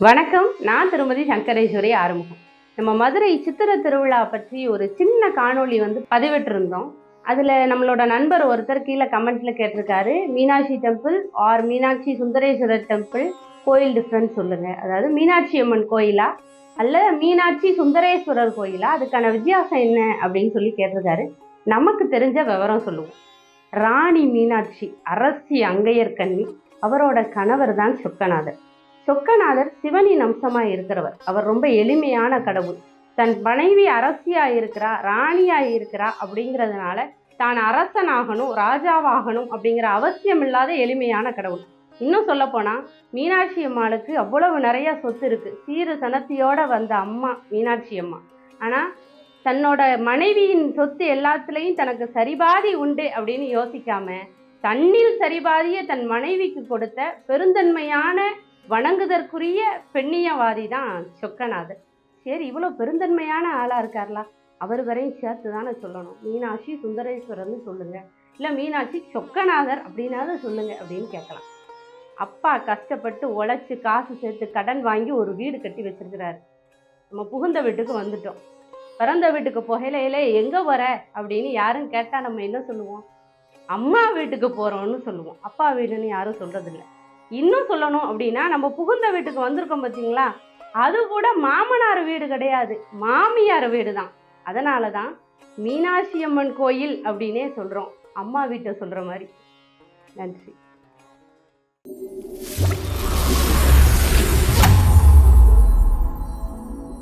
வணக்கம். நான் திருமதி சங்கரேஸ்வரி ஆறுமுகம். நம்ம மதுரை சித்திர திருவிழா பற்றி ஒரு சின்ன காணொளி வந்து பதிவிட்டிருந்தோம். அதில் நம்மளோட நண்பர் ஒருத்தர் கீழே கமெண்ட்ல கேட்டிருக்காரு Meenakshi temple or Meenakshi Sundareswarar temple? கோயில் டிஃப்ரென்ஸ் சொல்லுங்க. அதாவது மீனாட்சி அம்மன் கோயிலா? அல்ல மீனாட்சி சுந்தரேஸ்வரர் கோயிலா? அதுக்கான வித்தியாசம் என்ன? அப்படின்னு சொல்லி கேட்டிருக்காரு. நமக்கு தெரிஞ்ச விவரம் சொல்லுவோம். ராணி மீனாட்சி அரசி அங்கையர்கண்ணி அவரோட கணவர் தான் சொக்கநாதர். சொக்கநாதர் சிவனின் அம்சமாக இருக்கிறவர். அவர் ரொம்ப எளிமையான கடவுள். தன் மனைவி அரசியாக இருக்கிறா ராணியாக இருக்கிறா அப்படிங்கிறதுனால தான் அரசனாகணும் ராஜாவாகணும் அப்படிங்கிற அவசியம் இல்லாத எளிமையான கடவுள். இன்னும் சொல்லப்போனால் மீனாட்சி அம்மாளுக்கு அவ்வளவு நிறைய சொத்து இருக்குது சீரு சனத்தியோட வந்த அம்மா மீனாட்சி அம்மா. ஆனால் தன்னோட மனைவியின் சொத்து எல்லாத்துலேயும் தனக்கு சரிபாதி உண்டு அப்படின்னு யோசிக்காம தன்னில் சரிபாதியை தன் மனைவிக்கு கொடுத்த பெருந்தன்மையான வணங்குதற்குரிய பெண்ணியவாதி தான் சொக்கநாதர். சரி இவ்வளோ பெருந்தன்மையான ஆளாக இருக்கார்லா? அவர் வரையும் சேர்த்து தானே சொல்லணும். மீனாட்சி சுந்தரேஸ்வரர்னு சொல்லுங்கள் இல்லை மீனாட்சி சொக்கநாதர் அப்படின்னாவது சொல்லுங்கள் அப்படின்னு கேட்கலாம். அப்பா கஷ்டப்பட்டு உழைச்சி காசு சேர்த்து கடன் வாங்கி ஒரு வீடு கட்டி வச்சிருக்கிறாரு. நம்ம புகுந்த வீட்டுக்கு வந்துட்டோம். பிறந்த வீட்டுக்கு போகையில இல்லை எங்கே வர அப்படின்னு யாரும் கேட்டால் நம்ம என்ன சொல்லுவோம்? அம்மா வீட்டுக்கு போகிறோம்னு சொல்லுவோம். அப்பா வீடுன்னு யாரும் சொல்கிறதில்ல இன்னும் சொல்லணும் அப்படின்னா நம்ம புகுந்த வீட்டுக்கு வந்திருக்கோம் பார்த்தீங்களா அது கூட மாமனார் வீடு கிடையாது. மாமியார் வீடு தான் அதனால தான் மீனாட்சி அம்மன் கோயில் அப்படின்னே சொல்கிறோம் அம்மா வீட்டை சொல்கிற மாதிரி. நன்றி.